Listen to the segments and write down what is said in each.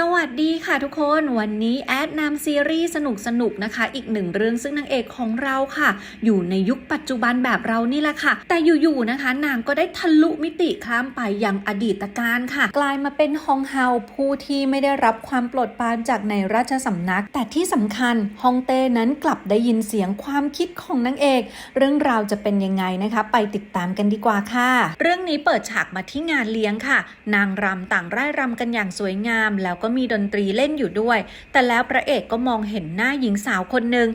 สวัสดีค่ะทุกคนวันนี้แอดนำซีรีส์สนุกสนุกๆนะคะ อีกหนึ่งเรื่องซึ่งนางเอกของเราค่ะ อยู่ในยุคปัจจุบันแบบเรานี่แหละค่ะ แต่อยู่ๆนะคะนางก็ได้ทะลุมิติข้ามไปยังอดีตการค่ะ กลายมาเป็นฮองเฮาผู้ที่ไม่ได้รับความโปรดปรานจากในราชสำนัก แต่ที่สำคัญฮองเต้นั้นกลับได้ยินเสียงความคิดของนางเอก เรื่องราวจะเป็นยังไงนะคะ ไปติดตามกันดีกว่าค่ะ เรื่องนี้เปิดฉากมาที่งานเลี้ยงค่ะ นางรำต่างร่ายรำกันอย่างสวยงามแล้วก็็มีดนตรีเล่นอยู่ด้วย แต่แล้วพระเอกก็มองเห็นหน้าหญิงสาวคนหนึ่ง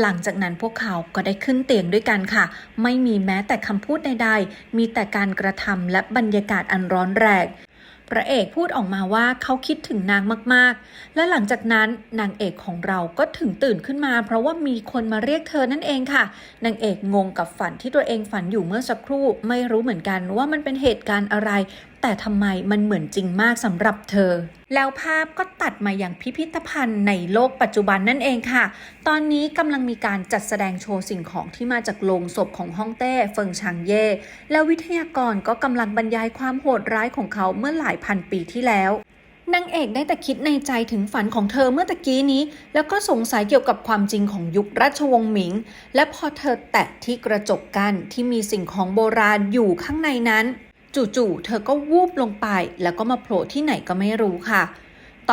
หลังจากนั้นพวกเขาก็ได้ขึ้นเตียงด้วยกันค่ะ ไม่มีแม้แต่คำพูดใดๆ มีแต่การกระทำและบรรยากาศอันร้อนแรงพระเอกพูดออกมาว่าเขาคิดถึงนางมากๆ และหลังจากนั้นนางเอกของเราก็ถึงตื่นขึ้นมา เพราะว่ามีคนมาเรียกเธอนั่นเองค่ะ นางเอกงงกับฝันที่ตัวเองฝันอยู่เมื่อสักครู่ ไม่รู้เหมือนกันว่ามันเป็นเหตุการณ์อะไรแต่ทำไมมันเหมือนจริงมากสำหรับเธอ แล้วภาพก็ตัดมาอย่างพิพิธภัณฑ์ในโลกปัจจุบันนั่นเองค่ะ ตอนนี้กำลังมีการจัดแสดงโชว์สิ่งของที่มาจากโลงศพของฮ่องเต้เฟิงชางเย่ แล้ววิทยากรก็กำลังบรรยายความโหดร้ายของเขาเมื่อหลายพันปีที่แล้วนางเอกได้แต่คิดในใจถึงฝันของเธอเมื่อตะกี้นี้ แล้วก็สงสัยเกี่ยวกับความจริงของยุคราชวงศ์หมิง และพอเธอแตะที่กระจกกันที่มีสิ่งของโบราณอยู่ข้างในนั้น จู่ๆ เธอก็วูบลงไป แล้วก็มาโผล่ที่ไหนก็ไม่รู้ค่ะ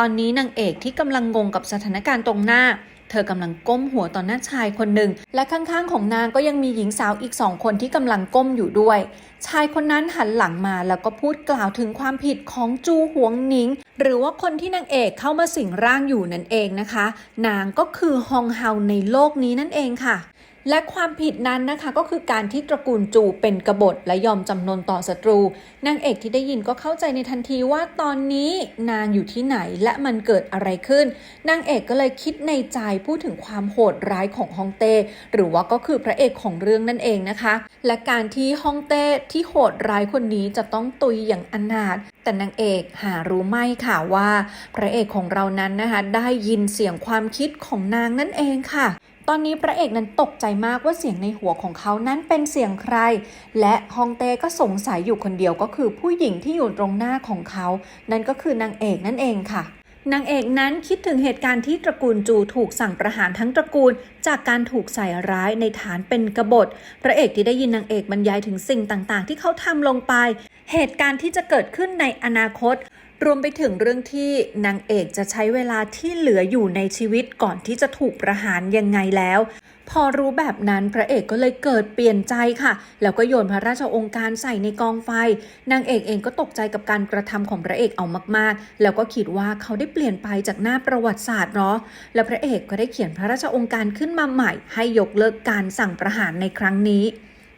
ตอนนี้นางเอกที่กำลังงงกับสถานการณ์ตรงหน้า เธอกำลังก้มหัวต่อหน้าชายคนหนึ่ง และข้างๆ ของนางก็ยังมีหญิงสาวอีกสองคนที่กำลังก้มอยู่ด้วย ชายคนนั้นหันหลังมาแล้วก็พูดกล่าวถึงความผิดของจูหวงหนิง หรือว่าคนที่นางเอกเข้ามาสิงร่างอยู่นั่นเองนะคะ นางก็คือฮองเฮาในโลกนี้นั่นเองค่ะ และความผิดนั้นนะคะก็คือการที่ตระกูลจูเป็นกบฏและยอมจำนนต่อศัตรู นางเอกที่ได้ยินก็เข้าใจในทันทีว่าตอนนี้นางอยู่ที่ไหนและมันเกิดอะไรขึ้น นางเอกก็เลยคิดในใจพูดถึงความโหดร้ายของฮองเต้ หรือว่าก็คือพระเอกของเรื่องนั่นเองนะคะ และการที่ฮองเต้ที่โหดร้ายคนนี้จะต้องตุยอย่างอนาถแต่นางเอกหารู้ไหมค่ะว่า พระเอกของเรานั้นนะคะได้ยินเสียงความคิดของนางนั่นเองค่ะ ตอนนี้พระเอกนั้นตกใจมากว่าเสียงในหัวของเขานั้นเป็นเสียงใคร และฮองเต้ก็สงสัยอยู่คนเดียวก็คือผู้หญิงที่อยู่ตรงหน้าของเขา นั่นก็คือนางเอกนั่นเองค่ะนางเอกนั้นคิดถึงเหตุการณ์ที่ตระกูลจูถูกสั่งประหารทั้งตระกูล จากการถูกใส่ร้ายในฐานเป็นกบฏ พระเอกที่ได้ยินนางเอกบรรยายถึงสิ่งต่างๆ ที่เขาทำลงไป เหตุการณ์ที่จะเกิดขึ้นในอนาคต รวมไปถึงเรื่องที่นางเอกจะใช้เวลาที่เหลืออยู่ในชีวิตก่อนที่จะถูกประหารยังไงแล้ว พอรู้แบบนั้นพระเอกก็เลยเกิดเปลี่ยนใจค่ะ แล้วก็โยนพระราชองค์การใส่ในกองไฟ นางเอกเองก็ตกใจกับการกระทำของพระเอกเอามาก ๆ แล้วก็คิดว่าเขาได้เปลี่ยนไปจากหน้าประวัติศาสตร์เนาะแล้วพระเอกก็ได้เขียนพระราชองค์การขึ้นมาใหม่ ให้ยกเลิกการสั่งประหารในครั้งนี้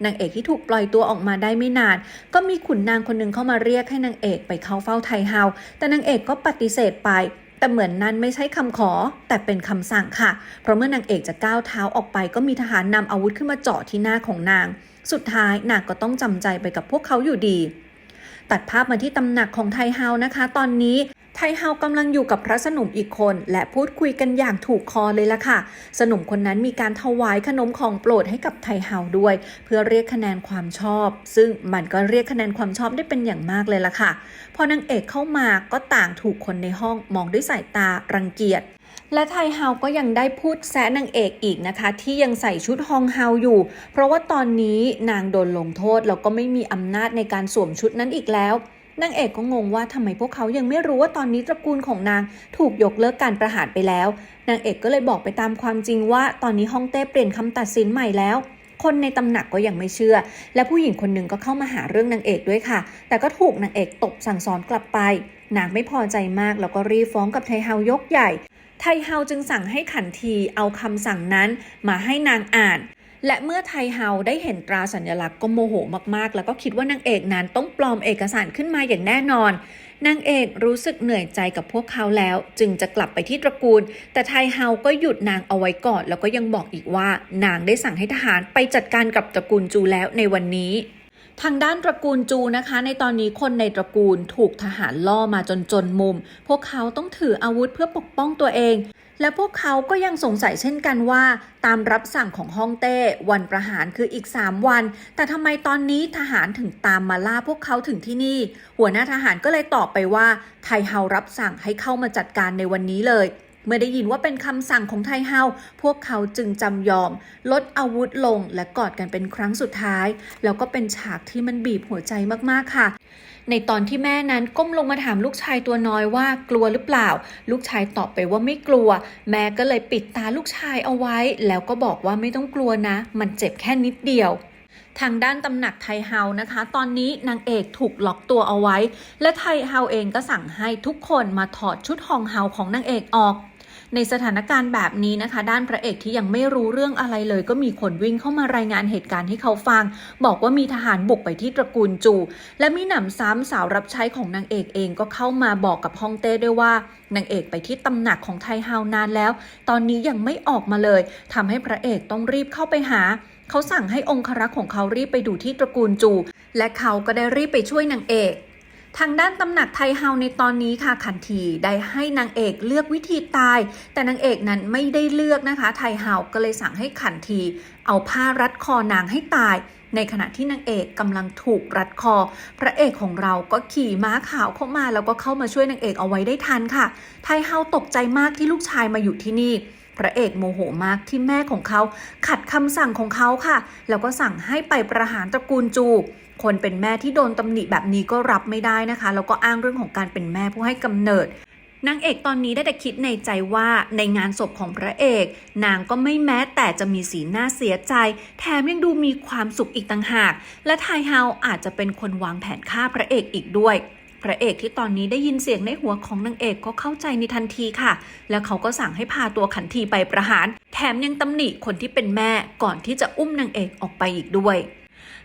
นางเอกที่ถูกปล่อยตัวออกมาได้ไม่นาน ก็มีขุนนางคนหนึ่งเข้ามาเรียกให้นางเอกไปเข้าเฝ้าไทเฮาแต่นางเอกก็ปฏิเสธไปแต่เหมือนนั้นไม่ใช่คำขอแต่เป็นคำสั่งค่ะ เพราะเมื่อนางเอกจะก้าวเท้าออกไป ก็มีทหารนำอาวุธขึ้นมาเจาะที่หน้าของนาง สุดท้ายนางก็ต้องจำใจไปกับพวกเขาอยู่ดี ตัดภาพมาที่ตำหนักของไทเฮานะคะ ตอนนี้ ไทเฮากำลังอยู่กับพระสนุมอีกคน และพูดคุยกันอย่างถูกคอเลยล่ะค่ะ สนุมคนนั้นมีการถวายขนมของโปรดให้กับไทเฮาด้วย เพื่อเรียกคะแนนความชอบ ซึ่งมันก็เรียกคะแนนความชอบได้เป็นอย่างมากเลยล่ะค่ะ พอนางเอกเข้ามาก็ต่างถูกคนในห้องมองด้วยสายตารังเกียจและไทเฮาก็ยังได้พูดแซะนางเอกอีกนะคะ ที่ยังใส่ชุดฮองเฮาอยู่ เพราะว่าตอนนี้นางโดนลงโทษแล้วก็ไม่มีอำนาจในการสวมชุดนั้นอีกแล้ว นางเอกก็งงว่าทำไมพวกเขายังไม่รู้ว่าตอนนี้ตระกูลของนางถูกยกเลิกการประหารไปแล้ว นางเอกก็เลยบอกไปตามความจริงว่าตอนนี้ฮ่องเต้เปลี่ยนคำตัดสินใหม่แล้วคนในตำหนักก็ยังไม่เชื่อ และผู้หญิงคนหนึ่งก็เข้ามาหาเรื่องนางเอกด้วยค่ะ แต่ก็ถูกนางเอกตบสั่งสอนกลับไป นางไม่พอใจมาก แล้วก็รีฟ้องกับไทเฮายกใหญ่ ไทเฮาจึงสั่งให้ขันทีเอาคำสั่งนั้นมาให้นางอ่าน และเมื่อไทเฮาได้เห็นตราสัญลักษณ์ก็โมโหมากๆ แล้วก็คิดว่านางเอกนั้นต้องปลอมเอกสารขึ้นมาอย่างแน่นอนนางเอกรู้สึกเหนื่อยใจกับพวกเขาแล้ว จึงจะกลับไปที่ตระกูล แต่ไทเฮาก็หยุดนางเอาไว้ก่อน แล้วก็ยังบอกอีกว่านางได้สั่งให้ทหารไปจัดการกับตระกูลจูแล้วในวันนี้ ทางด้านตระกูลจูนะคะ ในตอนนี้คนในตระกูลถูกทหารล่อมาจนจนมุม พวกเขาต้องถืออาวุธเพื่อปกป้องตัวเอง และพวกเขาก็ยังสงสัยเช่นกันว่า ตามรับสั่งของฮ่องเต้วันประหารคืออีก 3 วัน แต่ทำไมตอนนี้ทหารถึงตามมาล่าพวกเขาถึงที่นี่ หัวหน้าทหารก็เลยตอบไปว่า ไทเฮารับสั่งให้เข้ามาจัดการในวันนี้เลย เมื่อได้ยินว่าเป็นคำสั่งของไทเฮา พวกเขาจึงจำยอม ลดอาวุธลงและกอดกันเป็นครั้งสุดท้าย แล้วก็เป็นฉากที่มันบีบหัวใจมากๆค่ะ ในตอนที่แม่นั้นก้มลงมาถามลูกชายตัวน้อยว่ากลัวหรือเปล่า ลูกชายตอบไปว่าไม่กลัว แม่ก็เลยปิดตาลูกชายเอาไว้ แล้วก็บอกว่าไม่ต้องกลัวนะ มันเจ็บแค่นิดเดียว ทางด้านตำหนักไทเฮานะคะ ตอนนี้นางเอกถูกล็อกตัวเอาไว้ และไทเฮาเองก็สั่งให้ทุกคนมาถอดชุดฮองเฮาของนางเอกออกในสถานการณ์แบบนี้นะคะ ด้านพระเอกที่ยังไม่รู้เรื่องอะไรเลย ก็มีคนวิ่งเข้ามารายงานเหตุการณ์ให้เขาฟัง บอกว่ามีทหารบุกไปที่ตระกูลจู และมีหนำซ้ำสาวรับใช้ของนางเอกเองก็เข้ามาบอกกับฮองเต้ด้วยว่านางเอกไปที่ตำหนักของไทเฮานานแล้ว ตอนนี้ยังไม่ออกมาเลยทำให้พระเอกต้องรีบเข้าไปหา เขาสั่งให้องครักษ์ของเขารีบไปดูที่ตระกูลจู และเขาก็ได้รีบไปช่วยนางเอกทางด้านตำหนักไทเฮาในตอนนี้ค่ะขันทีได้ให้นางเอกเลือกวิธีตาย แต่นางเอกนั้นไม่ได้เลือกนะคะ ไทเฮาก็เลยสั่งให้ขันที เอาผ้ารัดคอนางให้ตาย ในขณะที่นางเอกกำลังถูกรัดคอ พระเอกของเราก็ขี่ม้าขาวเข้ามาแล้วก็เข้ามาช่วยนางเอกเอาไว้ได้ทันค่ะ ไทเฮาตกใจมากที่ลูกชายมาอยู่ที่นี่ พระเอกโมโหมากที่แม่ของเขาขัดคำสั่งของเขาค่ะ แล้วก็สั่งให้ไปประหารตระกูลจูคนเป็นแม่ที่โดนตำหนิแบบนี้ก็รับไม่ได้นะคะ แล้วก็อ้างเรื่องของการเป็นแม่ผู้ให้กำเนิดนางเอกตอนนี้ได้แต่คิดในใจว่าในงานศพของพระเอก นางก็ไม่แม้แต่จะมีสีหน้าเสียใจ แถมยังดูมีความสุขอีกต่างหาก และไทเฮาอาจจะเป็นคนวางแผนฆ่าพระเอกอีกด้วย พระเอกที่ตอนนี้ได้ยินเสียงในหัวของนางเอกก็เข้าใจในทันทีค่ะ แล้วเขาก็สั่งให้พาตัวขันทีไปประหาร แถมยังตำหนิคนที่เป็นแม่ก่อนที่จะอุ้มนางเอกออกไปอีกด้วย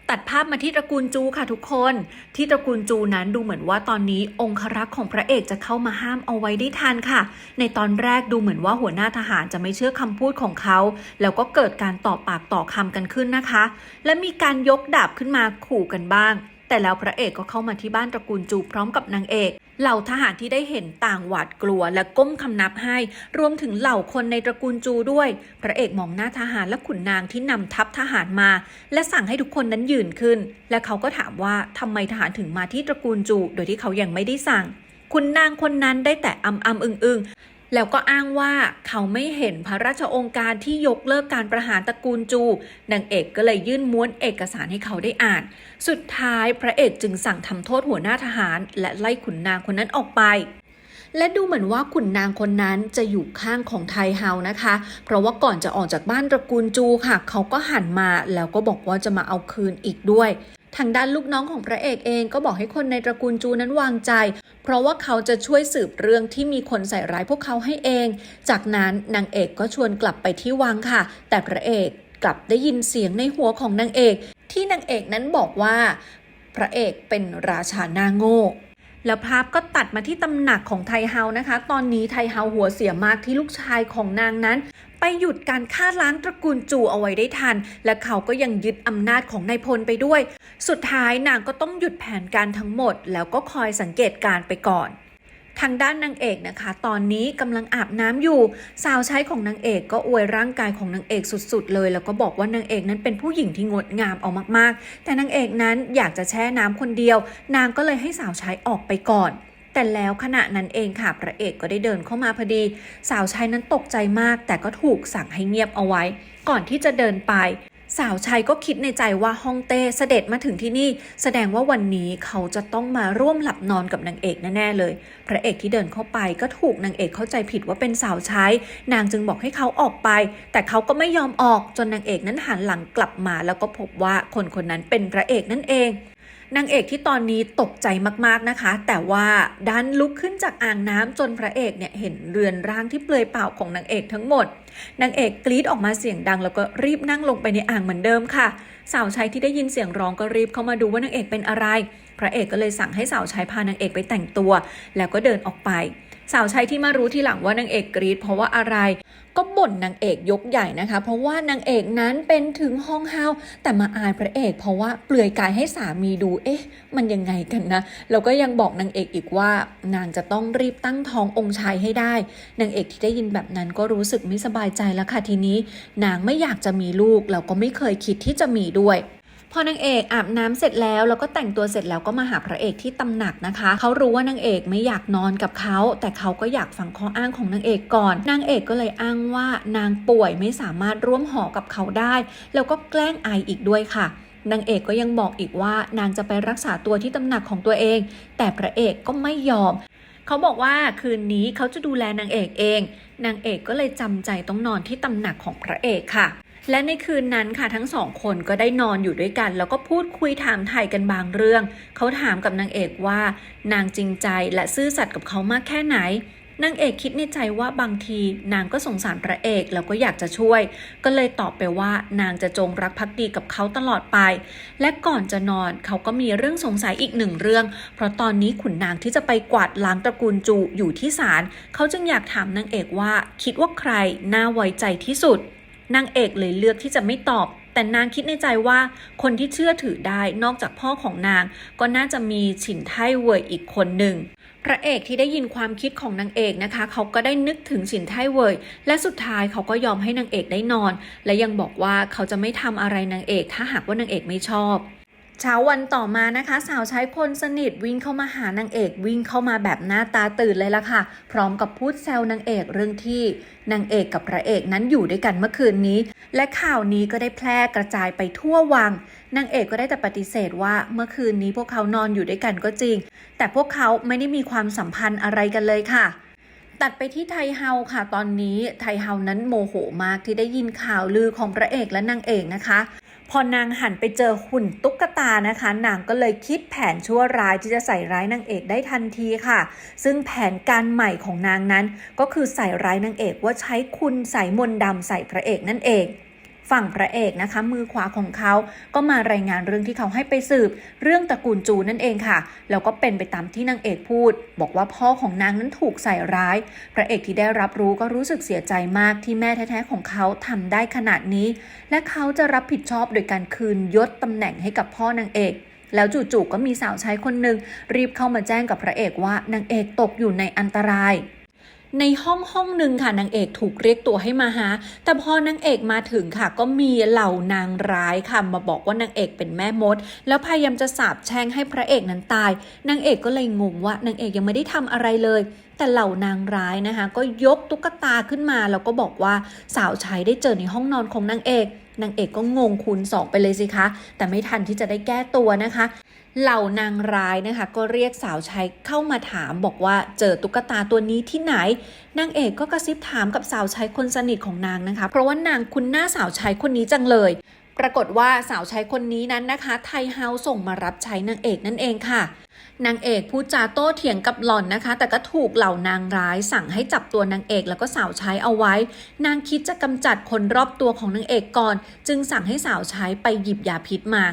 ตัดภาพมาที่ตระกูลจูค่ะทุกคน ที่ตระกูลจูนั้นดูเหมือนว่าตอนนี้องครักษ์ของพระเอกจะเข้ามาห้ามเอาไว้ได้ทันค่ะ ในตอนแรกดูเหมือนว่าหัวหน้าทหารจะไม่เชื่อคำพูดของเขา แล้วก็เกิดการต่อปากต่อคำกันขึ้นนะคะ และมีการยกดาบขึ้นมาขู่กันบ้าง แต่แล้วพระเอกก็เข้ามาที่บ้านตระกูลจูพร้อมกับนางเอกเหล่าทหารที่ได้เห็นต่างหวาดกลัวและก้มคำนับให้ รวมถึงเหล่าคนในตระกูลจูด้วย พระเอกมองหน้าทหารและขุนนางที่นำทัพทหารมา และสั่งให้ทุกคนนั้นยืนขึ้น และเขาก็ถามว่าทำไมทหารถึงมาที่ตระกูลจู โดยที่เขายังไม่ได้สั่งขุนนางคนนั้นได้แต่อำอำอึงอึง แล้วก็อ้างว่าเขาไม่เห็นพระราชองค์การที่ยกเลิกการประหารตระกูลจู นางเอกก็เลยยื่นม้วนเอกสารให้เขาได้อ่าน สุดท้ายพระเอกจึงสั่งทำโทษหัวหน้าทหาร และไล่ขุนนางคนนั้นออกไปและดูเหมือนว่าขุนนางคนนั้นจะอยู่ข้างของไทเฮานะคะ เพราะว่าก่อนจะออกจากบ้านตระกูลจูค่ะ เขาก็หันมาแล้วก็บอกว่าจะมาเอาคืนอีกด้วย ทางด้านลูกน้องของพระเอกเองก็บอกให้คนในตระกูลจูนั้นวางใจ เพราะว่าเขาจะช่วยสืบเรื่องที่มีคนใส่ร้ายพวกเขาให้เอง จากนั้นนางเอกก็ชวนกลับไปที่วังค่ะ แต่พระเอกกลับได้ยินเสียงในหัวของนางเอก ที่นางเอกนั้นบอกว่า พระเอกเป็นราชาหน้าโง่แล้วภาพก็ตัดมาที่ตำหนักของไทเฮานะคะ ตอนนี้ไทเฮาหัวเสียมากที่ลูกชายของนางนั้น ไปหยุดการฆ่าล้างตระกูลจูเอาไว้ได้ทัน และเขาก็ยังยึดอำนาจของนายพลไปด้วย สุดท้ายนางก็ต้องหยุดแผนการทั้งหมด แล้วก็คอยสังเกตการ์ไปก่อนทางด้านนางเอกนะคะ ตอนนี้กำลังอาบน้ำอยู่ สาวใช้ของนางเอกก็อวยร่างกายของนางเอกสุดๆ เลย แล้วก็บอกว่านางเอกนั้นเป็นผู้หญิงที่งดงามเอามากๆ แต่นางเอกนั้นอยากจะแช่น้ำคนเดียว นางก็เลยให้สาวใช้ออกไปก่อน แต่แล้วขณะนั้นเองค่ะพระเอกก็ได้เดินเข้ามาพอดี สาวใช้นั้นตกใจมาก แต่ก็ถูกสั่งให้เงียบเอาไว้ ก่อนที่จะเดินไปสาวชัยก็คิดในใจว่าฮ่องเต้เสด็จมาถึงที่นี่ แสดงว่าวันนี้เขาจะต้องมาร่วมหลับนอนกับนางเอกแน่ๆเลย พระเอกที่เดินเข้าไปก็ถูกนางเอกเข้าใจผิดว่าเป็นสาวใช้นางจึงบอกให้เขาออกไป แต่เขาก็ไม่ยอมออกจนนางเอกนั้นหันหลังกลับมา แล้วก็พบว่าคนคนนั้นเป็นพระเอกนั่นเอง นางเอกที่ตอนนี้ตกใจมากๆนะคะ แต่ว่าดันลุกขึ้นจากอ่างน้ำจนพระเอกเนี่ยเห็นเรือนร่างที่เปลือยเปล่าของนางเอกทั้งหมดนางเอกกรีดออกมาเสียงดัง แล้วก็รีบนั่งลงไปในอ่างเหมือนเดิมค่ะ สาวใช้ที่ได้ยินเสียงร้องก็รีบเข้ามาดูว่านางเอกเป็นอะไร พระเอกก็เลยสั่งให้สาวใช้พานางเอกไปแต่งตัว แล้วก็เดินออกไป สาวใช้ที่มารู้ทีหลังว่านางเอกกรีดเพราะว่าอะไรก็บ่นนางเอกยกใหญ่นะคะ เพราะว่านางเอกนั้นเป็นถึงห้องเฮาแต่มาอายพระเอก เพราะว่าเปลือยกายให้สามีดูเอ๊ะ มันยังไงกันนะแล้วก็ยังบอกนางเอกอีกว่านางจะต้องรีบตั้งท้ององค์ชายให้ได้นางเอกที่ได้ยินแบบนั้นก็รู้สึกไม่สบายใจแล้วค่ะทีนี้ นางไม่อยากจะมีลูกแล้วก็ไม่เคยคิดที่จะมีด้วย พอนางเอกอาบน้ำเสร็จแล้วแล้วก็แต่งตัวเสร็จแล้วก็มาหาพระเอกที่ตำหนักนะคะเขารู้ว่านางเอกไม่อยากนอนกับเขา แต่เขาก็อยากฟังข้ออ้างของนางเอกก่อน นางเอกก็เลยอ้างว่านางป่วยไม่สามารถร่วมหอกับเขาได้ แล้วก็แกล้งไออีกด้วยค่ะนางเอกก็ยังบอกอีกว่านางจะไปรักษาตัวที่ตำหนักของตัวเอง แต่พระเอกก็ไม่ยอม เขาบอกว่าคืนนี้เขาจะดูแลนางเอกเอง นางเอกก็เลยจำใจต้องนอนที่ตำหนักของพระเอกค่ะ และในคืนนั้นค่ะทั้งสองคนก็ได้นอนอยู่ด้วยกัน แล้วก็พูดคุยถามไถ่กันบางเรื่อง เขาถามกับนางเอกว่า นางจริงใจและซื่อสัตย์กับเขามากแค่ไหนนางเอกคิดในใจว่าบางทีนางก็สงสารพระเอกแล้วก็อยากจะช่วย ก็เลยตอบไปว่านางจะจงรักภักดีกับเขาตลอดไป และก่อนจะนอนเขาก็มีเรื่องสงสัยอีกหนึ่งเรื่อง เพราะตอนนี้ขุนนางที่จะไปกวาดล้างตระกูลจูอยู่ที่ศาลเขาจึงอยากถามนางเอกว่าคิดว่าใครน่าไว้ใจที่สุด นางเอกเลยเลือกที่จะไม่ตอบ แต่นางคิดในใจว่า คนที่เชื่อถือได้นอกจากพ่อของนาง ก็น่าจะมีฉินไทเว่ยอีกคนหนึ่งพระเอกที่ได้ยินความคิดของนางเอกนะคะ เขาก็ได้นึกถึงฉินไทเว่ยและสุดท้ายเขาก็ยอมให้นางเอกได้นอน และยังบอกว่าเขาจะไม่ทำอะไรนางเอก ถ้าหากว่านางเอกไม่ชอบ เช้าวันต่อมานะคะ สาวใช้คนสนิทวิ่งเข้ามาหานางเอกวิ่งเข้ามาแบบหน้าตาตื่นเลยล่ะค่ะ พร้อมกับพูดแซวนางเอกเรื่องที่นางเอกกับพระเอกนั้นอยู่ด้วยกันเมื่อคืนนี้ และข่าวนี้ก็ได้แพร่กระจายไปทั่ววังนางเอกก็ได้แต่ปฏิเสธว่าเมื่อคืนนี้พวกเขานอนอยู่ด้วยกันก็จริง แต่พวกเขาไม่ได้มีความสัมพันธ์อะไรกันเลยค่ะตัดไปที่ไทเฮาค่ะ ตอนนี้ไทเฮานั้นโมโหมากที่ได้ยินข่าวลือของพระเอกและนางเอกนะคะ พอนางหันไปเจอหุ่นตุ๊กตานะคะ นางก็เลยคิดแผนชั่วร้ายที่จะใส่ร้ายนางเอกได้ทันทีค่ะ ซึ่งแผนการใหม่ของนางนั้น ก็คือใส่ร้ายนางเอกว่าใช้คุณใส่มนต์ดำใส่พระเอกนั่นเอง ฝั่งพระเอกนะคะ มือขวาของเขาก็มารายงานเรื่องที่เขาให้ไปสืบ เรื่องตระกูลจูนั่นเองค่ะ แล้วก็เป็นไปตามที่นางเอกพูด บอกว่าพ่อของนางนั้นถูกใส่ร้าย พระเอกที่ได้รับรู้ก็รู้สึกเสียใจมากที่แม่แท้ๆของเขาทำได้ขนาดนี้ และเขาจะรับผิดชอบโดยการคืนยศตำแหน่งให้กับพ่อนางเอกแล้วจู่ๆก็มีสาวใช้คนหนึ่งรีบเข้ามาแจ้งกับพระเอกว่านางเอกตกอยู่ในอันตราย ในห้องห้องหนึ่งค่ะนางเอกถูกเรียกตัวให้มาหา แต่พอนางเอกมาถึงค่ะ ก็มีเหล่านางร้ายค่ะมาบอกว่านางเอกเป็นแม่มด แล้วพยายามจะสาบแช่งให้พระเอกนั้นตายนางเอกก็เลยงงว่านางเอกยังไม่ได้ทำอะไรเลยแต่เหล่านางร้ายนะคะ ก็ยกตุ๊กตาขึ้นมา แล้วก็บอกว่าสาวใช้ได้เจอในห้องนอนของนางเอกนางเอกก็งงคูณสองไปเลยสิคะ แต่ไม่ทันที่จะได้แก้ตัวนะคะ เหล่านางร้ายนะคะ ก็เรียกสาวใช้เข้ามาถามบอกว่าเจอตุ๊กตาตัวนี้ที่ไหนนางเอกก็กระซิบถามกับสาวใช้คนสนิทของนางนะคะ เพราะว่านางคุณหน้าสาวใช้คนนี้จังเลย ปรากฏว่าสาวใช้คนนี้นั้นนะคะ ไทยเฮาส่งมารับใช้นางเอกนั่นเองค่ะนางเอกพูดจาโต้เถียงกับหล่อนนะคะ แต่ก็ถูกเหล่านางร้ายสั่งให้จับตัวนางเอกแล้วก็สาวใช้เอาไว้ นางคิดจะกำจัดคนรอบตัวของนางเอกก่อน จึงสั่งให้สาวใช้ไปหยิบยาพิษมา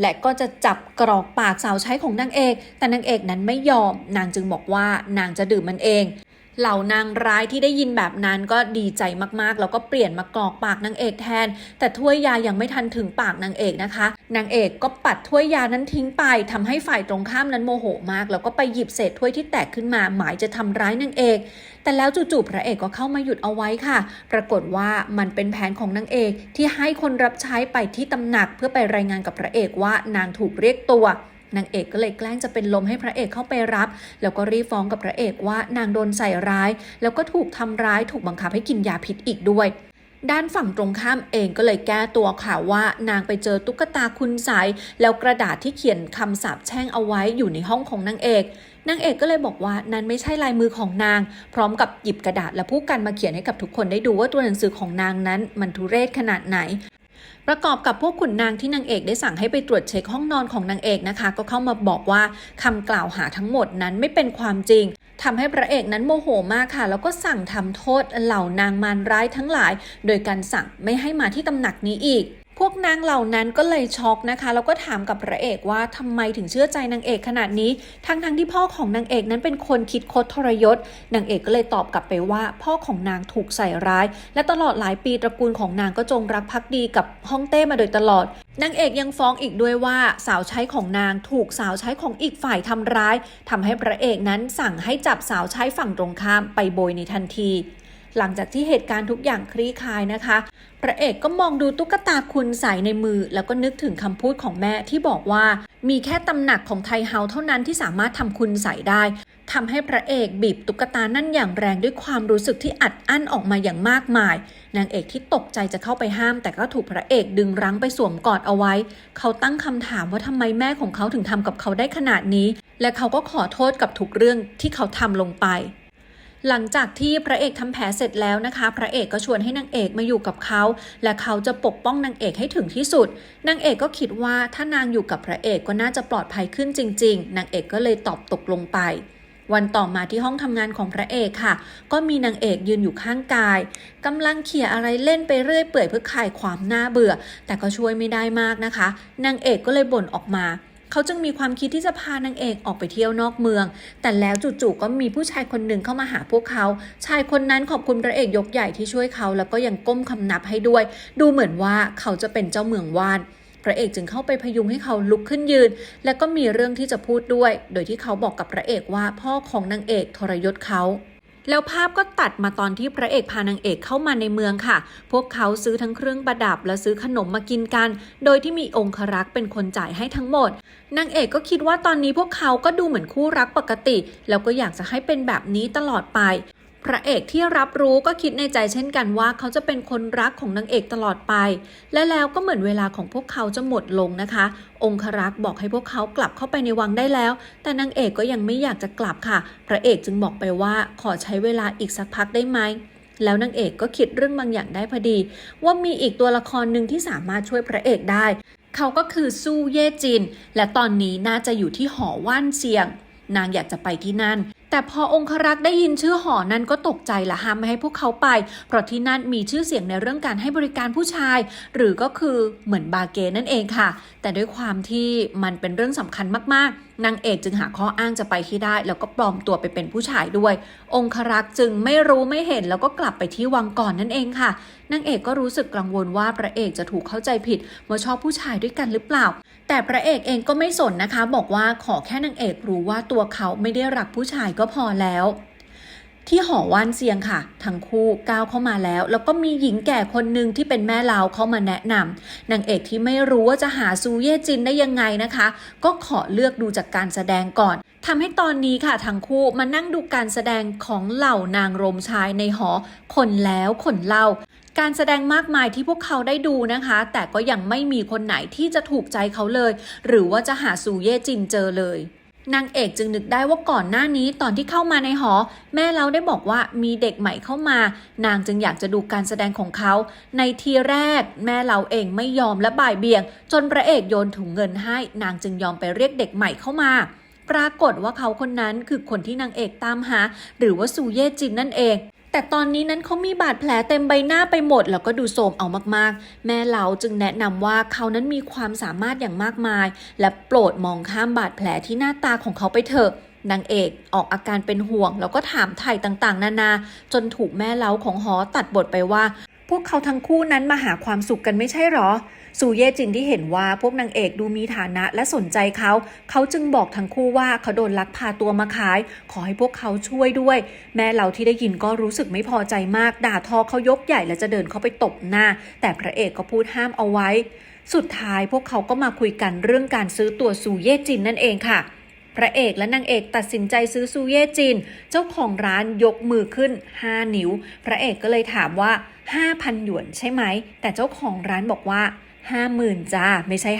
และก็จะจับกรอกปากสาวใช้ของนางเอก แต่นางเอกนั้นไม่ยอม นางจึงบอกว่านางจะดื่มมันเอง เหล่านางร้ายที่ได้ยินแบบนั้นก็ดีใจมากๆ แล้วก็เปลี่ยนมากรอกปากนางเอกแทน แต่ถ้วยยายังไม่ทันถึงปากนางเอกนะคะ นางเอกก็ปัดถ้วยยานั้นทิ้งไปทำให้ฝ่ายตรงข้ามนั้นโมโหมาก แล้วก็ไปหยิบเศษถ้วยที่แตกขึ้นมาหมายจะทำร้ายนางเอก แต่แล้วจู่ๆพระเอกก็เข้ามาหยุดเอาไว้ค่ะ ปรากฏว่ามันเป็นแผนของนางเอกที่ให้คนรับใช้ไปที่ตำหนักเพื่อไปรายงานกับพระเอกว่านางถูกเรียกตัว นางเอกก็เลยแกล้งจะเป็นลมให้พระเอกเข้าไปรับ แล้วก็รีบฟ้องกับพระเอกว่านางโดนใส่ร้าย แล้วก็ถูกทำร้ายถูกบังคับให้กินยาพิษอีกด้วยด้านฝั่งตรงข้ามเองก็เลยแก้ตัวค่ะว่านางไปเจอตุ๊กตาคุณใสยแล้วกระดาษที่เขียนคำสาปแช่งเอาไว้อยู่ในห้องของนางเอกนางเอกก็เลยบอกว่านั้นไม่ใช่ลายมือของนาง พร้อมกับหยิบกระดาษและพูดกันมาเขียนให้กับทุกคนได้ดูว่าตัวหนังสือของนางนั้นมันทุเรศขนาดไหน ประกอบกับพวกขุนนางที่นางเอกได้สั่งให้ไปตรวจเช็คห้องนอนของนางเอกนะคะ ก็เข้ามาบอกว่าคำกล่าวหาทั้งหมดนั้นไม่เป็นความจริงทำให้พระเอกนั้นโมโหมากค่ะ แล้วก็สั่งทำโทษเหล่านางมารร้ายทั้งหลาย โดยการสั่งไม่ให้มาที่ตำหนักนี้อีก พวกนางเหล่านั้นก็เลยช็อกนะคะ แล้วก็ถามกับพระเอกว่าทำไมถึงเชื่อใจนางเอกขนาดนี้ ทั้งๆทที่พ่อของนางเอกนั้นเป็นคนคิดคดทรยศ นางเอกก็เลยตอบกลับไปว่า พ่อของนางถูกใส่ร้าย และตลอดหลายปีตระกูลของนางก็จงรักภักดีกับฮ่องเต้มาโดยตลอด นางเอกยังฟ้องอีกด้วยว่าสาวใช้ของนางถูกสาวใช้ของอีกฝ่ายทำร้ายทำให้พระเอกนั้นสั่งให้จับสาวใช้ฝั่งตรงข้ามไปโบยในทันที หลังจากที่เหตุการณ์ทุกอย่างคลี่คลายนะคะ พระเอกก็มองดูตุ๊กตาคุณใส่ในมือ แล้วก็นึกถึงคำพูดของแม่ที่บอกว่า มีแค่ตำหนักของไทเฮาเท่านั้นที่สามารถทำคุณใส่ได้ทำให้พระเอกบีบตุ๊กตานั่นอย่างแรงด้วยความรู้สึกที่อัดอั้นออกมาอย่างมากมาย นางเอกที่ตกใจจะเข้าไปห้าม แต่ก็ถูกพระเอกดึงรั้งไปสวมกอดเอาไว้ เขาตั้งคำถามว่าทำไมแม่ของเขาถึงทำกับเขาได้ขนาดนี้ และเขาก็ขอโทษกับทุกเรื่องที่เขาทำลงไป หลังจากที่พระเอกทำแผลเสร็จแล้วนะคะ พระเอกก็ชวนให้นางเอกมาอยู่กับเขา และเขาจะปกป้องนางเอกให้ถึงที่สุด นางเอกก็คิดว่าถ้านางอยู่กับพระเอกก็น่าจะปลอดภัยขึ้นจริง ๆ นางเอกก็เลยตอบตกลงไปวันต่อมาที่ห้องทำงานของพระเอกค่ะ ก็มีนางเอกยืนอยู่ข้างกายกำลังเขี่ยอะไรเล่นไปเรื่อยเปื่อยเพื่อคลายความน่าเบื่อ แต่ก็ช่วยไม่ได้มากนะคะ นางเอกก็เลยบ่นออกมา เขาจึงมีความคิดที่จะพานางเอกออกไปเที่ยวนอกเมือง แต่แล้วจู่ๆก็มีผู้ชายคนหนึ่งเข้ามาหาพวกเขา ชายคนนั้นขอบคุณพระเอกยกใหญ่ที่ช่วยเขา แล้วก็ยังก้มคำนับให้ด้วย ดูเหมือนว่าเขาจะเป็นเจ้าเมืองว่านพระเอกจึงเข้าไปพยุงให้เขาลุกขึ้นยืน และก็มีเรื่องที่จะพูดด้วย โดยที่เขาบอกกับพระเอกว่าพ่อของนางเอกทรยศเขา แล้วภาพก็ตัดมาตอนที่พระเอกพานางเอกเข้ามาในเมืองค่ะ พวกเขาซื้อทั้งเครื่องประดับและซื้อขนมมากินกัน โดยที่มีองครักษ์เป็นคนจ่ายให้ทั้งหมด นางเอกก็คิดว่าตอนนี้พวกเขาก็ดูเหมือนคู่รักปกติ แล้วก็อยากจะให้เป็นแบบนี้ตลอดไป พระเอกที่รับรู้ก็คิดในใจเช่นกันว่าเขาจะเป็นคนรักของนางเอกตลอดไป และแล้วก็เหมือนเวลาของพวกเขาจะหมดลงนะคะ องครักษ์บอกให้พวกเขากลับเข้าไปในวังได้แล้ว แต่นางเอกก็ยังไม่อยากจะกลับค่ะ พระเอกจึงบอกไปว่าขอใช้เวลาอีกสักพักได้ไหมแล้วนางเอกก็คิดเรื่องบางอย่างได้พอดี ว่ามีอีกตัวละครหนึ่งที่สามารถช่วยพระเอกได้ เขาก็คือสู้เย่จิน และตอนนี้น่าจะอยู่ที่หอว่านเซียง นางอยากจะไปที่นั่น แต่พอองครักษ์ได้ยินชื่อหอนั้นก็ตกใจละห้ามไม่ให้พวกเขาไป เพราะที่นั่นมีชื่อเสียงในเรื่องการให้บริการผู้ชาย หรือก็คือเหมือนบาเกนั่นเองค่ะ แต่ด้วยความที่มันเป็นเรื่องสำคัญมากๆ นางเอกจึงหาข้ออ้างจะไปที่ได้ แล้วก็ปลอมตัวไปเป็นผู้ชายด้วย องครักษ์จึงไม่รู้ไม่เห็นแล้วก็กลับไปที่วังก่อนนั่นเองค่ะนางเอกก็รู้สึกกังวลว่าพระเอกจะถูกเข้าใจผิดว่าชอบผู้ชายด้วยกันหรือเปล่า แต่พระเอกเองก็ไม่สนนะคะ บอกว่าขอแค่นางเอกรู้ว่าตัวเขาไม่ได้รักผู้ชายก็พอแล้ว ที่หอว่านเซียงค่ะ ทั้งคู่ก้าวเข้ามาแล้ว แล้วก็มีหญิงแก่คนหนึ่งที่เป็นแม่เลาเข้ามาแนะนำนางเอกที่ไม่รู้ว่าจะหาซูเย่จินได้ยังไงนะคะ ก็ขอเลือกดูจากการแสดงก่อนทำให้ตอนนี้ค่ะทั้งคู่มานั่งดูการแสดงของเหล่านางรมชายในหอคนแล้วคนเล่าการแสดงมากมายที่พวกเขาได้ดูนะคะ แต่ก็ยังไม่มีคนไหนที่จะถูกใจเขาเลย หรือว่าจะหาซูเย่จินเจอเลย นางเอกจึงนึกได้ว่าก่อนหน้านี้ตอนที่เข้ามาในหอ แม่เราได้บอกว่ามีเด็กใหม่เข้ามา นางจึงอยากจะดูการแสดงของเขา ในทีแรก แม่เราเองไม่ยอมและบ่ายเบี่ยง จนพระเอกโยนถุงเงินให้ นางจึงยอมไปเรียกเด็กใหม่เข้ามาปรากฏว่าเขาคนนั้นคือคนที่นางเอกตามหา หรือว่าซูเย่จินนั่นเอง แต่ตอนนี้นั้นเขามีบาดแผลเต็มใบหน้าไปหมด แล้วก็ดูโทมเอามากๆ แม่เราจึงแนะนำว่าเขานั้นมีความสามารถอย่างมากมาย และโปรดมองข้ามบาดแผลที่หน้าตาของเขาไปเถอะนางเอกออกอาการเป็นห่วง แล้วก็ถามไถ่ต่างๆ นานา จนถูกแม่เล้าของหอตัดบทไปว่า พวกเขาทั้งคู่นั้นมาหาความสุขกันไม่ใช่หรอซูเย่จินที่เห็นว่าพวกนางเอกดูมีฐานะและสนใจเขา เขาจึงบอกทั้งคู่ว่าเขาโดนลักพาตัวมาขาย ขอให้พวกเขาช่วยด้วย แม่เราที่ได้ยินก็รู้สึกไม่พอใจมาก ด่าทอเขายกใหญ่และจะเดินเข้าไปตบหน้า แต่พระเอกก็พูดห้ามเอาไว้ สุดท้ายพวกเขาก็มาคุยกันเรื่องการซื้อตัวซูเย่จินนั่นเองค่ะ พระเอกและนางเอกตัดสินใจซื้อซูเย่จินเจ้าของร้านยกมือขึ้น 5 นิ้ว พระเอกก็เลยถามว่า 5,000 หยวนใช่ไหม แต่เจ้าของร้านบอกว่า 50,000จ้าไม่ใช่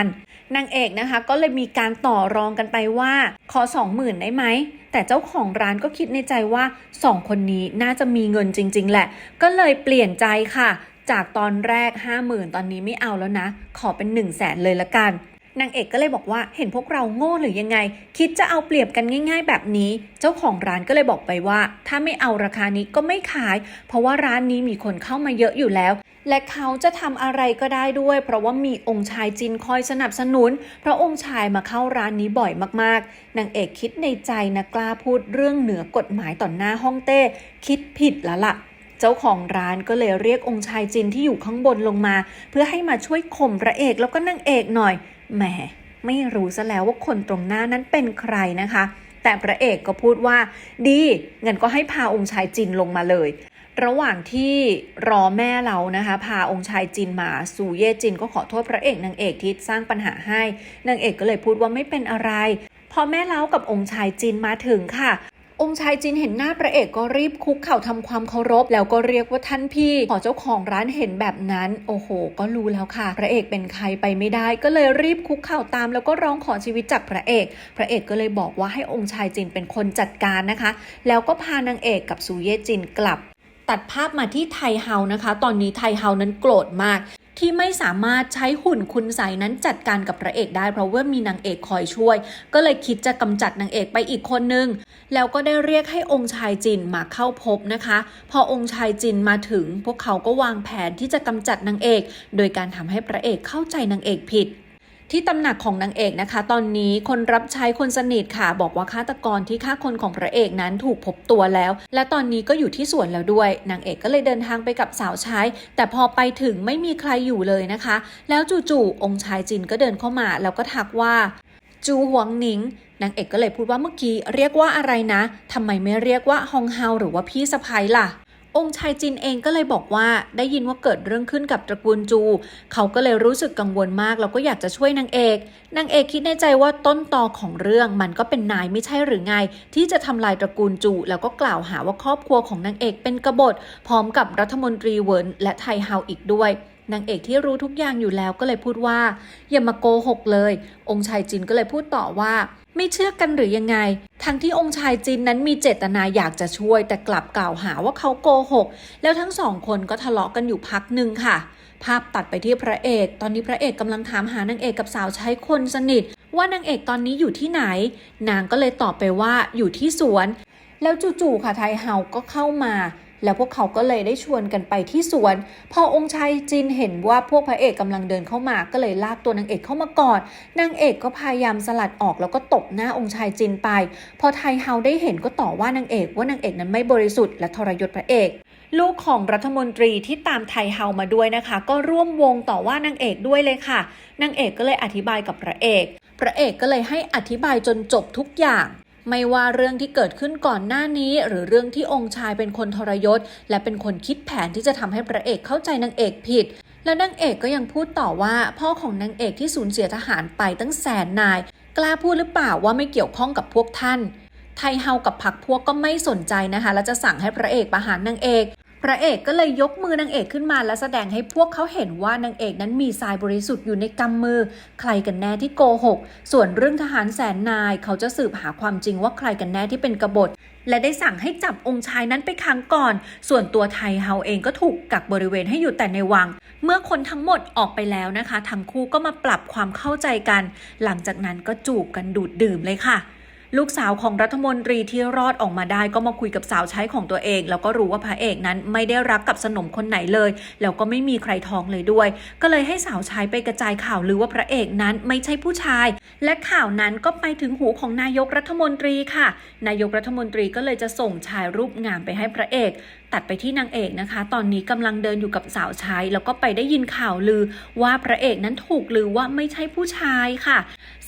5,000นางเอกนะคะ ก็เลยมีการต่อรองกันไปว่า ขอ 20,000 ได้ไหมแต่เจ้าของร้านก็คิดในใจว่าสองคนนี้น่าจะมีเงินจริง ๆ แหละ ก็เลยเปลี่ยนใจค่ะ จากตอนแรก 50,000 ตอนนี้ไม่เอาแล้วนะ ขอเป็น 1 0 0 0 0แสนเลยละกัน นางเอกก็เลยบอกว่าเห็นพวกเราโง่หรือยังไง คิดจะเอาเปรียบกันง่าย ๆ แบบนี้ เจ้าของร้านก็เลยบอกไปว่า ถ้าไม่เอาราคานี้ก็ไม่ขาย เพราะว่าร้านนี้มีคนเข้ามาเยอะอยู่แล้ว และเขาจะทำอะไรก็ได้ด้วย เพราะว่ามีองค์ชายจินคอยสนับสนุน เพราะองค์ชายมาเข้าร้านนี้บ่อยมากๆนางเอกคิดในใจนะกล้าพูดเรื่องเหนือกฎหมายต่อหน้าห้องเต้ คิดผิดแล้วล่ะเจ้าของร้านก็เลยเรียกองค์ชายจินที่อยู่ข้างบนลงมา เพื่อให้มาช่วยข่มพระเอกแล้วก็นางเอกหน่อย แหมไม่รู้ซะแล้วว่าคนตรงหน้านั้นเป็นใครนะคะ แต่พระเอกก็พูดว่า ดีงั้นก็ให้พาองค์ชายจินลงมาเลย ระหว่างที่รอแม่เรานะคะ พาองค์ชายจินมาสู่เย่จินก็ขอโทษพระเอกนางเอกที่สร้างปัญหาให้นางเอกก็เลยพูดว่าไม่เป็นอะไรพอแม่เล้ากับองค์ชายจินมาถึงค่ะ องค์ชายจินเห็นหน้าพระเอกก็รีบคุกเข่าทำความเคารพ แล้วก็เรียกว่าท่านพี่พอเจ้าของร้านเห็นแบบนั้น โอ้โห ก็รู้แล้วค่ะ พระเอกเป็นใครไปไม่ได้ ก็เลยรีบคุกเข่าตาม แล้วก็ร้องขอชีวิตจากพระเอก พระเอกก็เลยบอกว่าให้องค์ชายจินเป็นคนจัดการนะคะ แล้วก็พานางเอกกับซูเย่จินกลับ ตัดภาพมาที่ไทเฮานะคะ ตอนนี้ไทเฮานั้นโกรธมาก ที่ไม่สามารถใช้หุ่นคุณใสนั้นจัดการกับพระเอกได้เพราะว่ามีนางเอกคอยช่วย ก็เลยคิดจะกำจัดนางเอกไปอีกคนนึง แล้วก็ได้เรียกให้องค์ชายจินมาเข้าพบนะคะ พอองค์ชายจินมาถึง พวกเขาก็วางแผนที่จะกำจัดนางเอก โดยการทำให้พระเอกเข้าใจนางเอกผิด ที่ตำหนักของนางเอกนะคะ ตอนนี้คนรับใช้คนสนิทค่ะ บอกว่าฆาตกรที่ฆ่าคนของพระเอกนั้นถูกพบตัวแล้ว และตอนนี้ก็อยู่ที่สวนแล้วด้วยนางเอกก็เลยเดินทางไปกับสาวใช้ แต่พอไปถึงไม่มีใครอยู่เลยนะคะ แล้วจู่ๆองค์ชายจินก็เดินเข้ามา แล้วก็ทักว่า จูหวงหนิงนางเอกก็เลยพูดว่าเมื่อกี้เรียกว่าอะไรนะทำไมไม่เรียกว่าฮองเฮาหรือว่าพี่สะพ้ยล่ะ องค์ชายจินเองก็เลยบอกว่าได้ยินว่าเกิดเรื่องขึ้นกับตระกูลจู เขาก็เลยรู้สึกกังวลมากแล้วก็อยากจะช่วยนางเอก นางเอกคิดในใจว่าต้นตอของเรื่องมันก็เป็นนายไม่ใช่หรือไง ที่จะทำลายตระกูลจู แล้วก็กล่าวหาว่าครอบครัวของนางเอกเป็นกบฏ พร้อมกับรัฐมนตรีเวินและไทเฮาอีกด้วยนางเอกที่รู้ทุกอย่างอยู่แล้วก็เลยพูดว่า อย่ามาโกหกเลย องค์ชายจินก็เลยพูดต่อว่า ไม่เชื่อกันหรือยังไง ทั้งที่องค์ชายจินนั้นมีเจตนาอยากจะช่วย แต่กลับกล่าวหาว่าเขาโกหก แล้วทั้งสองคนก็ทะเลาะกันอยู่พักหนึ่งค่ะ ภาพตัดไปที่พระเอก ตอนนี้พระเอกกำลังถามหานางเอกกับสาวใช้คนสนิท ว่านางเอกตอนนี้อยู่ที่ไหน นางก็เลยตอบไปว่าอยู่ที่สวน แล้วจู่ๆค่ะไทเฮาก็เข้ามา แล้วพวกเขาก็เลยได้ชวนกันไปที่สวน พอองค์ชายจินเห็นว่าพวกพระเอกกำลังเดินเข้ามาก็เลยลากตัวนางเอกเข้ามากอดนางเอกก็พยายามสลัดออกแล้วก็ตบหน้าองค์ชายจินไป พอไทเฮาได้เห็นก็ต่อว่านางเอกว่านางเอกนั้นไม่บริสุทธิ์และทรยศพระเอกลูกของรัฐมนตรีที่ตามไทเฮามาด้วยนะคะ ก็ร่วมวงต่อว่านางเอกด้วยเลยค่ะนางเอกก็เลยอธิบายกับพระเอก พระเอกก็เลยให้อธิบายจนจบทุกอย่าง ไม่ว่าเรื่องที่เกิดขึ้นก่อนหน้านี้ หรือเรื่องที่องค์ชายเป็นคนทรยศ และเป็นคนคิดแผนที่จะทำให้พระเอกเข้าใจนางเอกผิด แล้วนางเอกก็ยังพูดต่อว่า พ่อของนางเอกที่สูญเสียทหารไปตั้งแสนนาย กล้าพูดหรือเปล่าว่าไม่เกี่ยวข้องกับพวกท่าน ไทเฮากับพักพวกก็ไม่สนใจนะคะ และจะสั่งให้พระเอกประหารนางเอก พระเอกก็เลยยกมือนางเอกขึ้นมาและแสดงให้พวกเขาเห็นว่านางเอกนั้นมีทรายบริสุทธิ์อยู่ในกำมือ ใครกันแน่ที่โกหก ส่วนเรื่องทหารแสนนาย เขาจะสืบหาความจริงว่าใครกันแน่ที่เป็นกบฏ และได้สั่งให้จับองค์ชายนั้นไปขังก่อน ส่วนตัวไทเฮาเองก็ถูกกักบริเวณให้อยู่แต่ในวัง เมื่อคนทั้งหมดออกไปแล้วนะคะ ทั้งคู่ก็มาปรับความเข้าใจกัน หลังจากนั้นก็จูบกันดูดดื่มเลยค่ะ ลูกสาวของรัฐมนตรีที่รอดออกมาได้ก็มาคุยกับสาวใช้ของตัวเอง แล้วก็รู้ว่าพระเอกนั้นไม่ได้รักกับสนมคนไหนเลย แล้วก็ไม่มีใครท้องเลยด้วย ก็เลยให้สาวใช้ไปกระจายข่าวลือว่าพระเอกนั้นไม่ใช่ผู้ชาย และข่าวนั้นก็ไปถึงหูของนายกรัฐมนตรีค่ะ นายกรัฐมนตรีก็เลยจะส่งชายรูปงามไปให้พระเอก ตัดไปที่นางเอกนะคะ ตอนนี้กำลังเดินอยู่กับสาวใช้ แล้วก็ไปได้ยินข่าวลือว่าพระเอกนั้นถูกลือว่าไม่ใช่ผู้ชายค่ะ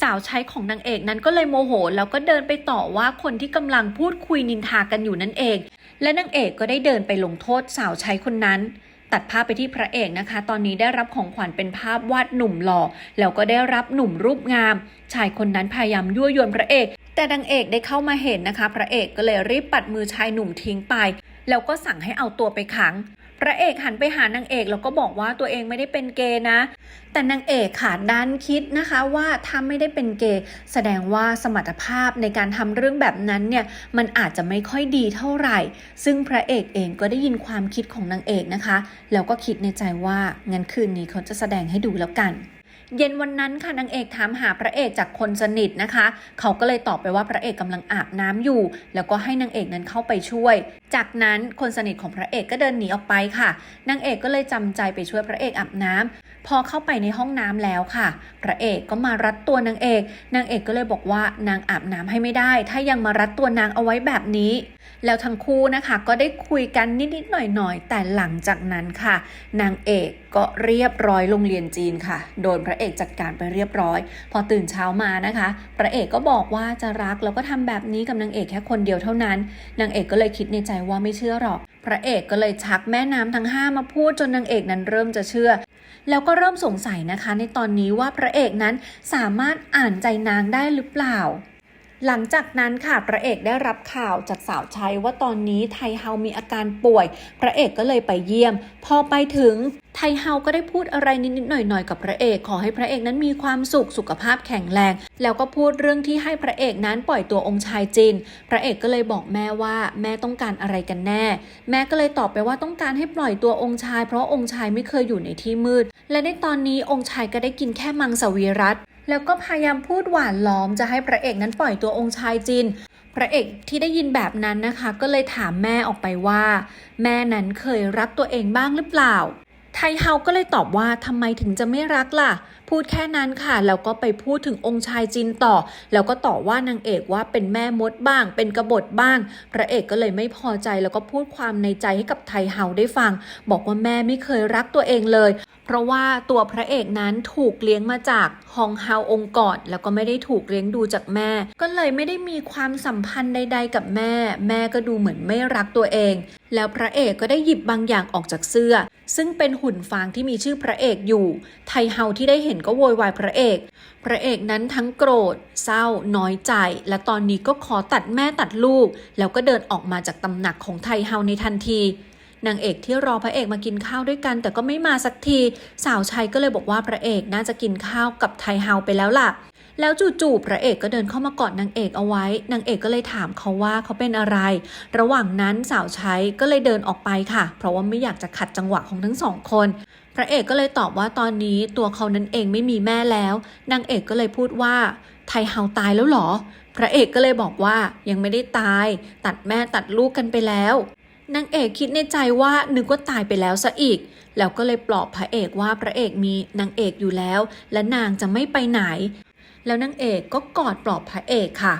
สาวใช้ของนางเอกนั้นก็เลยโมโห แล้วก็เดินไปต่อว่าคนที่กำลังพูดคุยนินทากันอยู่นั่นเอง และนางเอกก็ได้เดินไปลงโทษสาวใช้คนนั้นตัดภาพไปที่พระเอกนะคะ ตอนนี้ได้รับของขวัญเป็นภาพวาดหนุ่มหล่อ แล้วก็ได้รับหนุ่มรูปงาม ชายคนนั้นพยายามยั่วยวนพระเอก แต่นางเอกได้เข้ามาเห็นนะคะ พระเอกก็เลยรีบปัดมือชายหนุ่มทิ้งไป แล้วก็สั่งให้เอาตัวไปขัง พระเอกหันไปหานางเอกแล้วก็บอกว่าตัวเองไม่ได้เป็นเกย์นะ แต่นางเอกค่ะดันคิดนะคะว่าถ้าไม่ได้เป็นเกย์แสดงว่าสมรรถภาพในการทำเรื่องแบบนั้นเนี่ยมันอาจจะไม่ค่อยดีเท่าไหร่ ซึ่งพระเอกเองก็ได้ยินความคิดของนางเอกนะคะ แล้วก็คิดในใจว่างั้นคืนนี้เขาจะแสดงให้ดูแล้วกันเย็นวันนั้นค่ะนางเอกถามหาพระเอกจากคนสนิทนะคะ เขาก็เลยตอบไปว่าพระเอกกำลังอาบน้ำอยู่ แล้วก็ให้นางเอกนั้นเข้าไปช่วย จากนั้นคนสนิทของพระเอกก็เดินหนีออกไปค่ะ นางเอกก็เลยจำใจไปช่วยพระเอกอาบน้ำพอเข้าไปในห้องน้ำแล้วค่ะ พระเอกก็มารัดตัวนางเอก นางเอกก็เลยบอกว่านางอาบน้ำให้ไม่ได้ ถ้ายังมารัดตัวนางเอาไว้แบบนี้ แล้วทั้งคู่นะคะก็ได้คุยกันนิดๆหน่อยๆ แต่หลังจากนั้นค่ะ นางเอกก็เรียบร้อยโรงเรียนจีนค่ะ โดนพระเอกจัดการไปเรียบร้อย พอตื่นเช้ามานะคะ พระเอกก็บอกว่าจะรักแล้วก็ทำแบบนี้กับนางเอกแค่คนเดียวเท่านั้น นางเอกก็เลยคิดในใจว่าไม่เชื่อหรอก พระเอกก็เลยชักแม่น้ำทั้งห้ามาพูดจนนางเอกนั้นเริ่มจะเชื่อ แล้วก็เริ่มสงสัยนะคะ ในตอนนี้ว่าพระเอกนั้นสามารถอ่านใจนางได้หรือเปล่า หลังจากนั้นค่ะพระเอกได้รับข่าวจากสาวใช้ว่าตอนนี้ไทเฮามีอาการป่วย พระเอกก็เลยไปเยี่ยม พอไปถึงไทเฮาก็ได้พูดอะไรนิดๆหน่อยๆกับพระเอก ขอให้พระเอกนั้นมีความสุขสุขภาพแข็งแรง แล้วก็พูดเรื่องที่ให้พระเอกนั้นปล่อยตัวองค์ชายจินพระเอกก็เลยบอกแม่ว่าแม่ต้องการอะไรกันแน่ แม่ก็เลยตอบไปว่าต้องการให้ปล่อยตัวองค์ชาย เพราะองค์ชายไม่เคยอยู่ในที่มืด และในตอนนี้องค์ชายก็ได้กินแค่มังสวิรัต แล้วก็พยายามพูดหวานล้อมจะให้พระเอกนั้นปล่อยตัวองค์ชายจิน พระเอกที่ได้ยินแบบนั้นนะคะ ก็เลยถามแม่ออกไปว่า แม่นั้นเคยรักตัวเองบ้างหรือเปล่า ไทเฮาก็เลยตอบว่าทำไมถึงจะไม่รักล่ะ พูดแค่นั้นค่ะ แล้วก็ไปพูดถึงองค์ชายจินต่อ แล้วก็ต่อว่านางเอกว่าเป็นแม่มดบ้าง เป็นกบฏบ้าง พระเอกก็เลยไม่พอใจแล้วก็พูดความในใจให้กับไทเฮาได้ฟัง บอกว่าแม่ไม่เคยรักตัวเองเลย เพราะว่าตัวพระเอกนั้นถูกเลี้ยงมาจากฮองเฮาองค์กอดแล้วก็ไม่ได้ถูกเลี้ยงดูจากแม่ ก็เลยไม่ได้มีความสัมพันธ์ใด ๆ กับแม่ แม่ก็ดูเหมือนไม่รักตัวเอง แล้วพระเอกก็ได้หยิบบางอย่างออกจากเสื้อ ซึ่งเป็นหุ่นฟางที่มีชื่อพระเอกอยู่ ไทเฮาที่ได้เห็นก็โวยวายพระเอก พระเอกนั้นทั้งโกรธ เศร้า น้อยใจ และตอนนี้ก็ขอตัดแม่ตัดลูก แล้วก็เดินออกมาจากตำหนักของไทเฮาในทันที นางเอกที่รอพระเอกมากินข้าวด้วยกัน แต่ก็ไม่มาสักที สาวชัยก็เลยบอกว่าพระเอกน่าจะกินข้าวกับไทเฮาไปแล้วล่ะ แล้วจู่ๆพระเอกก็เดินเข้ามากอดนางเอกเอาไว้ นางเอกก็เลยถามเขาว่าเขาเป็นอะไร ระหว่างนั้นสาวใช้ก็เลยเดินออกไปค่ะ เพราะว่าไม่อยากจะขัดจังหวะของทั้งสองคนพระเอกก็เลยตอบว่าตอนนี้ตัวเขานั้นเองไม่มีแม่แล้ว นางเอกก็เลยพูดว่า ไทเฮาตายแล้วหรอ พระเอกก็เลยบอกว่ายังไม่ได้ตาย ตัดแม่ตัดลูกกันไปแล้ว นางเอกคิดในใจว่านึกว่าตายไปแล้วซะอีก แล้วก็เลยปลอบพระเอกว่าพระเอกมีนางเอกอยู่แล้ว และนางจะไม่ไปไหน แล้วนางเอกก็กอดปลอบพระเอกค่ะ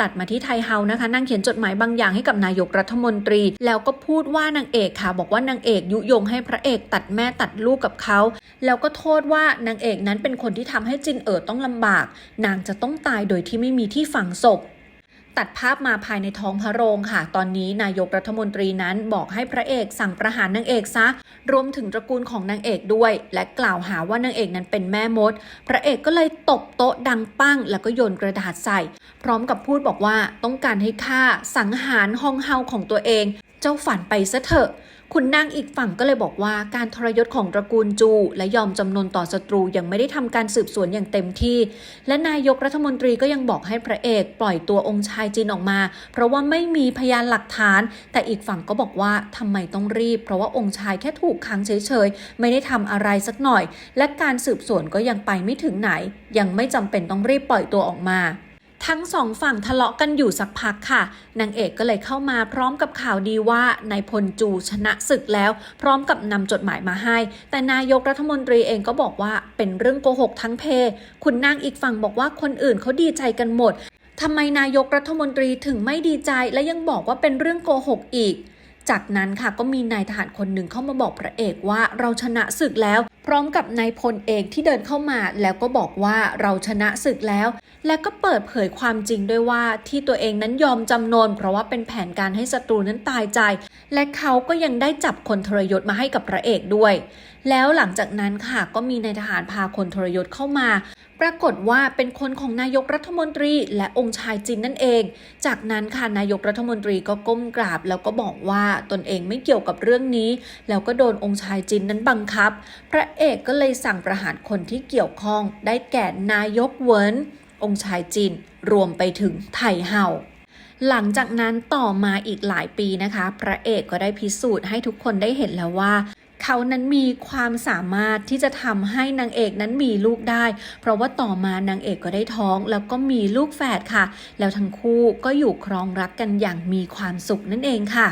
ตัดมาที่ไทเฮานะคะนั่งเขียนจดหมายบางอย่างให้กับนายกรัฐมนตรี แล้วก็พูดว่านางเอกค่ะ บอกว่านางเอกยุยงให้พระเอกตัดแม่ตัดลูกกับเขา แล้วก็โทษว่านางเอกนั้นเป็นคนที่ทำให้จินเอ๋อต้องลำบาก นางจะต้องตายโดยที่ไม่มีที่ฝังศพ ตัดภาพมาภายในท้องพระโรงค่ะ ตอนนี้นายกรัฐมนตรีนั้นบอกให้พระเอกสั่งประหารนางเอกซะ รวมถึงตระกูลของนางเอกด้วย และกล่าวหาว่านางเอกนั้นเป็นแม่มด พระเอกก็เลยตบโต๊ะดังปั้ง แล้วก็โยนกระดาษใส่ พร้อมกับพูดบอกว่าต้องการให้ข้าสังหารฮองเฮาของตัวเอง เจ้าฝันไปซะเถอะ คุณนางอีกฝั่งก็เลยบอกว่าการทรยศของตระกูลจู และยอมจำนนต่อศัตรูยังไม่ได้ทำการสืบสวนอย่างเต็มที่ และนายกรัฐมนตรีก็ยังบอกให้พระเอกปล่อยตัวองค์ชายจีนออกมา เพราะว่าไม่มีพยานหลักฐาน แต่อีกฝั่งก็บอกว่าทำไมต้องรีบ เพราะว่าองค์ชายแค่ถูกขังเฉยๆ ไม่ได้ทำอะไรสักหน่อย และการสืบสวนก็ยังไปไม่ถึงไหน ยังไม่จำเป็นต้องรีบปล่อยตัวออกมา ทั้งสองฝั่งทะเลาะกันอยู่สักพักค่ะ นางเอกก็เลยเข้ามาพร้อมกับข่าวดีว่านายพลจูชนะศึกแล้ว พร้อมกับนำจดหมายมาให้ แต่นายกรัฐมนตรีเองก็บอกว่าเป็นเรื่องโกหกทั้งเพ คุณนางอีกฝั่งบอกว่าคนอื่นเขาดีใจกันหมดทำไมนายกรัฐมนตรีถึงไม่ดีใจและยังบอกว่าเป็นเรื่องโกหกอีก จากนั้นค่ะก็มีนายทหารคนหนึ่งเข้ามาบอกพระเอกว่าเราชนะศึกแล้ว พร้อมกับนายพลเอกที่เดินเข้ามาแล้วก็บอกว่าเราชนะศึกแล้ว และก็เปิดเผยความจริงด้วยว่าที่ตัวเองนั้นยอมจำนน เพราะว่าเป็นแผนการให้ศัตรูนั้นตายใจ และเขาก็ยังได้จับคนทรยศมาให้กับพระเอกด้วย แล้วหลังจากนั้นค่ะก็มีนายทหารพาคนทรยศเข้ามา ปรากฏว่าเป็นคนของนายกรัฐมนตรีและองค์ชายจินนั่นเอง จากนั้นค่ะนายกรัฐมนตรีก็ก้มกราบ แล้วก็บอกว่าตนเองไม่เกี่ยวกับเรื่องนี้ แล้วก็โดนองค์ชายจินนั้นบังคับ พระเอกก็เลยสั่งประหารคนที่เกี่ยวข้อง ได้แก่นายกเวินองค์ชายจิน รวมไปถึงไทเฮาหลังจากนั้นต่อมาอีกหลายปีนะคะ พระเอกก็ได้พิสูจน์ให้ทุกคนได้เห็นแล้วว่า เขานั้นมีความสามารถที่จะทำให้นางเอกนั้นมีลูกได้ เพราะว่าต่อมานางเอกก็ได้ท้อง แล้วก็มีลูกแฝดค่ะ แล้วทั้งคู่ก็อยู่ครองรักกันอย่างมีความสุขนั่นเองค่ะ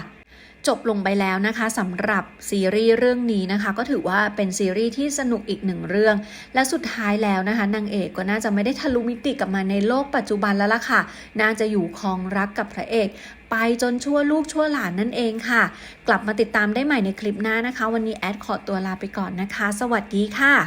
จบลงไปแล้วนะคะสำหรับซีรีส์เรื่องนี้นะคะ ก็ถือว่าเป็นซีรีส์ที่สนุกอีกหนึ่งเรื่อง และสุดท้ายแล้วนะคะนางเอกก็น่าจะไม่ได้ทะลุมิติกลับมาในโลกปัจจุบันแล้วล่ะค่ะ น่าจะอยู่ครองรักกับพระเอก ไปจนชั่วลูกชั่วหลานนั่นเองค่ะ กลับมาติดตามได้ใหม่ในคลิปหน้านะคะ วันนี้แอดขอตัวลาไปก่อนนะคะ สวัสดีค่ะ